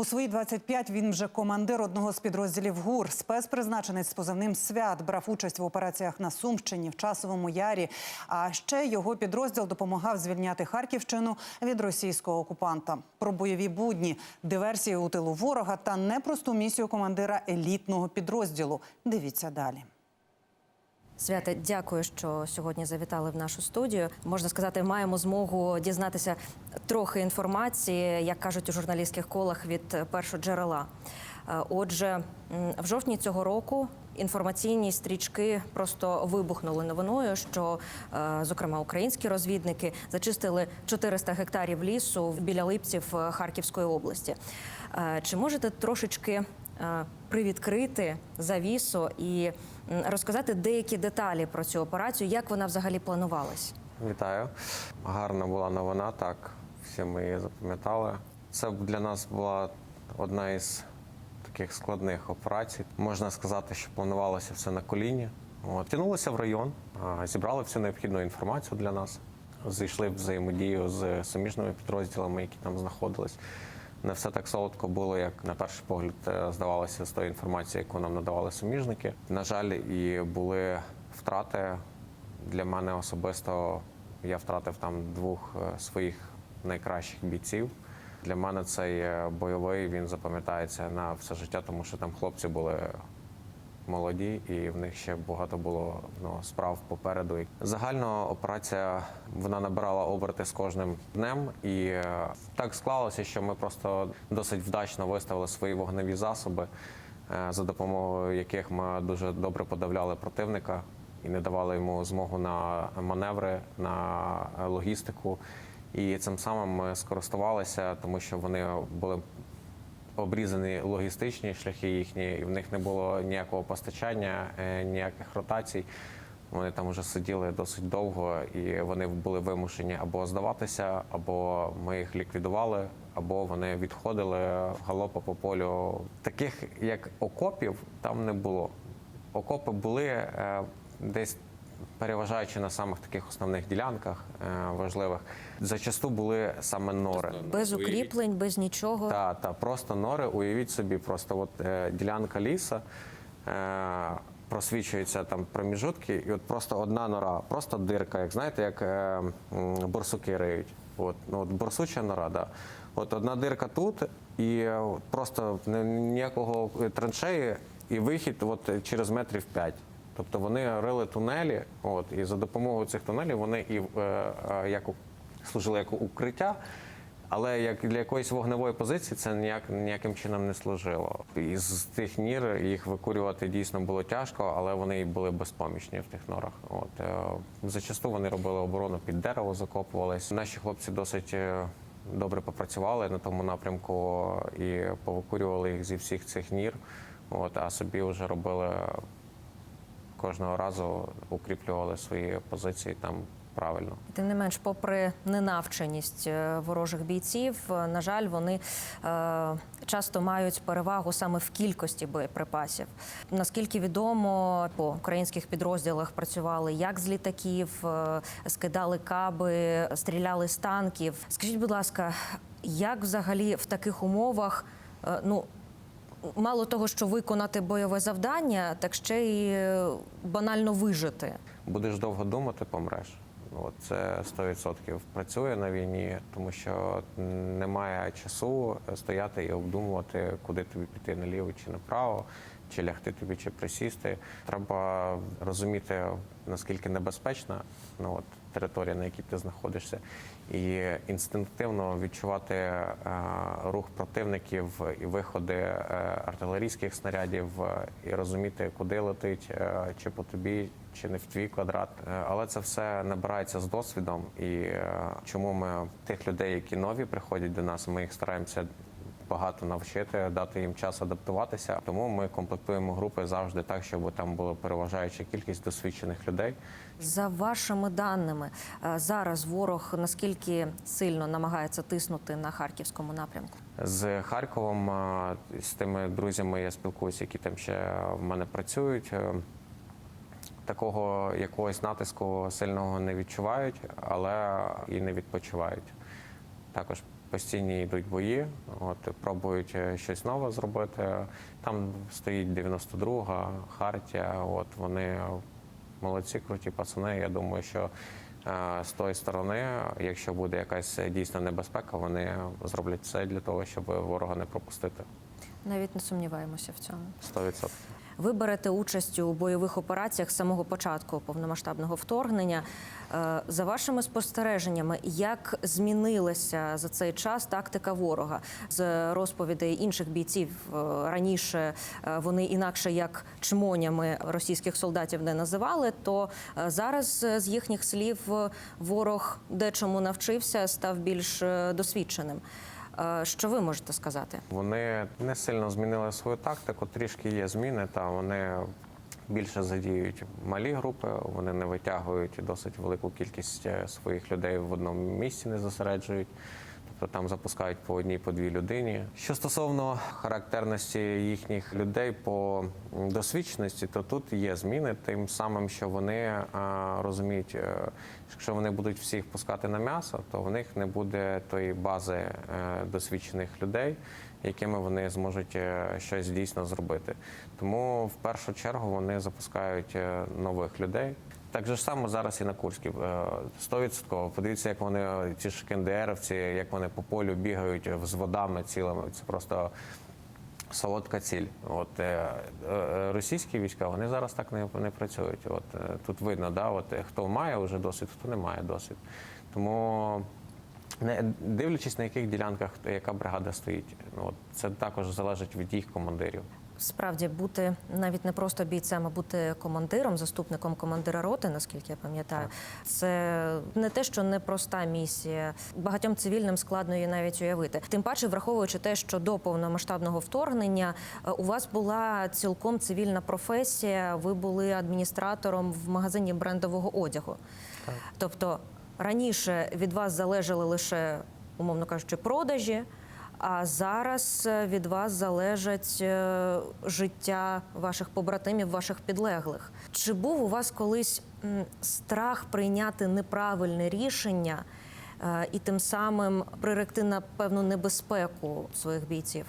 У свої 25 він вже командир одного з підрозділів ГУР. Спецпризначенець з позивним свят брав участь в операціях на Сумщині, в Часовому Ярі. А ще його підрозділ допомагав звільняти Харківщину від російського окупанта. Про бойові будні, диверсії у тилу ворога та непросту місію командира елітного підрозділу. Дивіться далі. Святе, дякую, що сьогодні завітали в нашу студію. Можна сказати, маємо змогу дізнатися трохи інформації, як кажуть у журналістських колах від першого джерела. Е, Отже, в жовтні цього року інформаційні стрічки просто вибухнули новиною, що, е, зокрема, українські розвідники зачистили 400 гектарів лісу біля Липців е, Харківської області. Чи можете трошечки привідкрити завісу і розказати деякі деталі про цю операцію, як вона взагалі планувалась? Вітаю. Гарна була новина, так. Всі ми її запам'ятали. Це для нас була одна із таких складних операцій. Можна сказати, що планувалося все на коліні. От. Тянулися в район, зібрали всю необхідну інформацію для нас, зайшли в взаємодію з суміжними підрозділами, які там знаходились. Не все так солодко було, як на перший погляд е, здавалося з тої інформації, яку нам надавали суміжники. На жаль, і були втрати для мене особисто я втратив там двох е, своїх найкращих бійців. Для мене цей е, бойовий він запам'ятається на все життя, тому що там хлопці були молоді, і в них ще багато було ну, справ попереду. Загально операція вона набирала оберти з кожним днем, і е, так склалося, що ми просто досить вдачно виставили свої вогневі засоби, е, за допомогою яких ми дуже добре подавляли противника і не давали йому змогу на маневри, на логістику. І цим самим ми скористувалися, тому що вони були обрізані логістичні шляхи їхні, і в них не було ніякого постачання, е, ніяких ротацій. Вони там вже сиділи досить довго, і вони були вимушені або здаватися, або ми їх ліквідували, або вони відходили галопа по полю. Таких як окопів там не було. Окопи були е, десь переважаючи на самих таких основних ділянках е, важливих. Зачасту були саме нори. Без укріплень, без нічого. Та, та просто нори. Уявіть собі, просто от е, ділянка ліса. Е, Просвічуються там проміжутки, і от просто одна нора, просто дирка, як знаєте, як е, борсуки риють. От, ну, от борсуча нора, да. От одна дирка тут, і просто ніякого траншеї, і вихід от, через метрів п'ять. Тобто вони рили тунелі, от, і за допомогою цих тунелів вони і е, е, як служили як укриття, але як для якоїсь вогневої позиції це ніяк ніяким чином не служило. І з тих нір їх викурювати дійсно було тяжко, але вони були безпомічні в тих норах. От е, зачасту вони робили оборону під дерево, закопувались. Наші хлопці досить. Добре попрацювали на тому напрямку і повикурювали їх зі всіх цих нір. От, а собі вже робили кожного разу укріплювали свої позиції там правильно. Тим не менш, попри ненавченість е, ворожих бійців, е, на жаль, вони е, часто мають перевагу саме в кількості боєприпасів. Наскільки відомо, по українських підрозділах працювали як з літаків, е, скидали каби, стріляли з танків. Скажіть, будь ласка, як взагалі в таких умовах, е, ну мало того, що виконати бойове завдання, так ще й е, банально вижити? Будеш довго думати, помреш. Це 100% працює на війні, тому що немає часу стояти і обдумувати, куди тобі піти наліво чи направо, чи лягти тобі, чи присісти. Треба розуміти, наскільки небезпечна ну, от, територія, на якій ти знаходишся, і інстинктивно відчувати е, рух противників і виходи е, артилерійських снарядів, е, і розуміти, куди летить, е, чи по тобі, чи не в твій квадрат. Е, Але це все набирається з досвідом. І е, чому ми тих людей, які нові приходять до нас, ми їх стараємося багато навчити, дати їм час адаптуватися. Тому ми комплектуємо групи завжди так, щоб там була переважаюча кількість досвідчених людей. За вашими даними, е, зараз ворог наскільки сильно намагається тиснути на харківському напрямку? З Харковом, е, з тими друзями я спілкуюся, які там ще в мене працюють. е, такого якогось натиску сильного не відчувають, але і не відпочивають. Також постійні йдуть бої, от пробують е, щось нове зробити. Там стоїть 92-га, Хартія. От вони молодці, круті пацани. Я думаю, що е, з тої сторони, якщо буде якась дійсна небезпека, вони зроблять все для того, щоб ворога не пропустити. Навіть не сумніваємося в цьому. 100%. Ви берете участь у бойових операціях з самого початку повномасштабного вторгнення. Е, За вашими спостереженнями, як змінилася за цей час тактика ворога з розповідей інших бійців е, раніше е, вони інакше як чмонями російських солдатів не називали, то зараз з їхніх слів ворог дечому навчився, став більш досвідченим. Е, Що ви можете сказати? Вони не сильно змінили свою тактику, трішки є зміни, та вони більше задіють малі групи, вони не витягують досить велику кількість е, своїх людей в одному місці, не зосереджують. Тобто там запускають по одній, по дві людині. Що стосовно характерності їхніх людей по досвідченості, то тут є зміни, тим самим, що вони а, розуміють, е, якщо вони будуть всіх пускати на м'ясо, то в них не буде тої бази е, досвідчених людей, якими вони зможуть е, щось дійсно зробити. Тому в першу чергу вони запускають е, нових людей. Так же ж само зараз і на Курській. Е, Стовідсотково. Подивіться, як вони, е, ці ж КНДРівці, як вони по полю бігають е, з водами цілими. Це просто солодка ціль. От е, е, російські війська вони зараз так не, не працюють. От е, тут видно, да, от е, хто має вже досвід, хто не має досвід. Тому не дивлячись на яких ділянках яка бригада стоїть, ну, от це також залежить від їх командирів. Справді бути навіть не просто бійцем, а бути командиром, заступником командира роти, наскільки я пам'ятаю, це не те, що непроста місія. Багатьом цивільним складно її навіть уявити. Тим паче, враховуючи те, що до повномасштабного вторгнення е, у вас була цілком цивільна професія. Ви були адміністратором в магазині брендового одягу. Тобто раніше від вас залежали лише, умовно кажучи, продажі. А зараз е, від вас залежить е, життя ваших побратимів, ваших підлеглих. Чи був у вас колись страх прийняти неправильне рішення е, і тим самим приректи на певну небезпеку своїх бійців?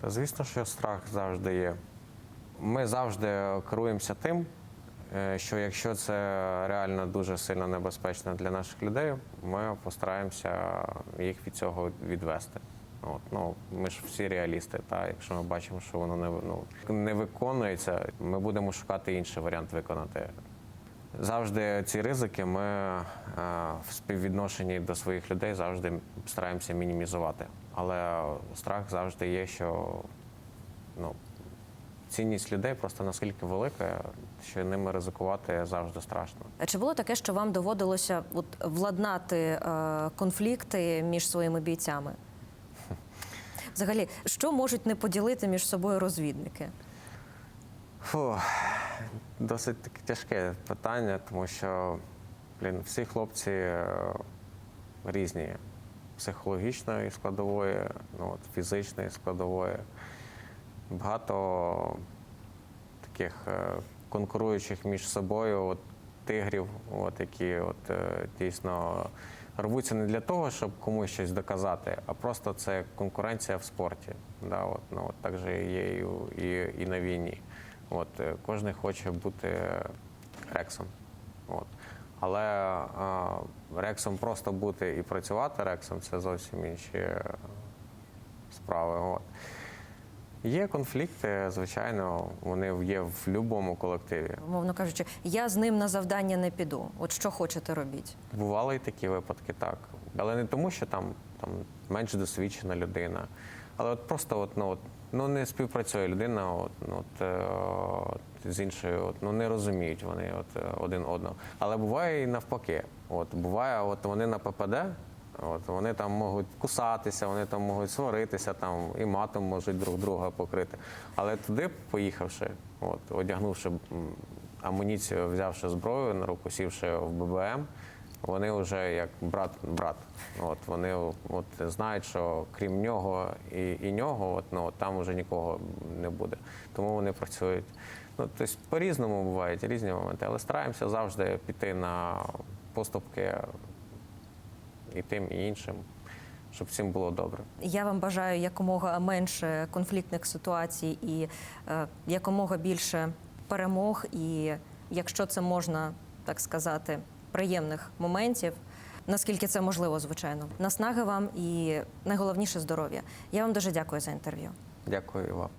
Та звісно, що страх завжди є. Ми завжди керуємося тим, що якщо це реально дуже сильно небезпечно для наших людей, ми постараємося їх від цього відвести. От, ну, ми ж всі реалісти. Та якщо ми бачимо, що воно не, ну, не виконується, ми будемо шукати інший варіант виконати. Завжди ці ризики ми е, в співвідношенні до своїх людей завжди стараємося мінімізувати. Але страх завжди є, що ну, цінність людей просто наскільки велика, що ними ризикувати завжди страшно. А Чи було таке, що вам доводилося от, владнати е, конфлікти між своїми бійцями? Взагалі, що можуть не поділити між собою розвідники? Фу, досить таке тяжке питання, тому що блін, всі хлопці е, різні. Психологічної складової, ну, от, фізичної складової. Багато таких е, конкуруючих між собою от, тигрів, от, які от, е, дійсно рвуться не для того, щоб комусь щось доказати, а просто це конкуренція в спорті. Да, от, ну, от, так же є і, і, на війні. От, е, кожен хоче бути рексом. От. Але а, рексом просто бути і працювати рексом це зовсім інші справи. От. Є конфлікти, звичайно, вони є в будь-якому колективі. Умовно кажучи, я з ним на завдання не піду. От що хочете робіть? Бували і такі випадки, так. Але не тому, що там, там менш досвідчена людина. Але от просто от, ну, от, ну, не співпрацює людина от, ну, от, е, от, з іншою, от, ну, не розуміють вони от, е, один одного. Але буває і навпаки. От, буває, от вони на ППД, от, вони там можуть кусатися, вони там можуть сваритися, там, і матом можуть друг друга покрити. Але туди, поїхавши, от, одягнувши амуніцію, взявши зброю на руку, сівши в ББМ, вони вже як брат-брат. От вони от знають, що крім нього і, і нього, от, ну, там вже нікого не буде. Тому вони працюють Ну, тобто по-різному бувають різні моменти, але стараємося завжди піти на поступки і тим, і іншим, щоб всім було добре. Я вам бажаю якомога менше конфліктних ситуацій і е, якомога більше перемог, і якщо це можна так сказати, приємних моментів. Наскільки це можливо, звичайно, наснаги вам і найголовніше здоров'я. Я вам дуже дякую за інтерв'ю. Дякую вам.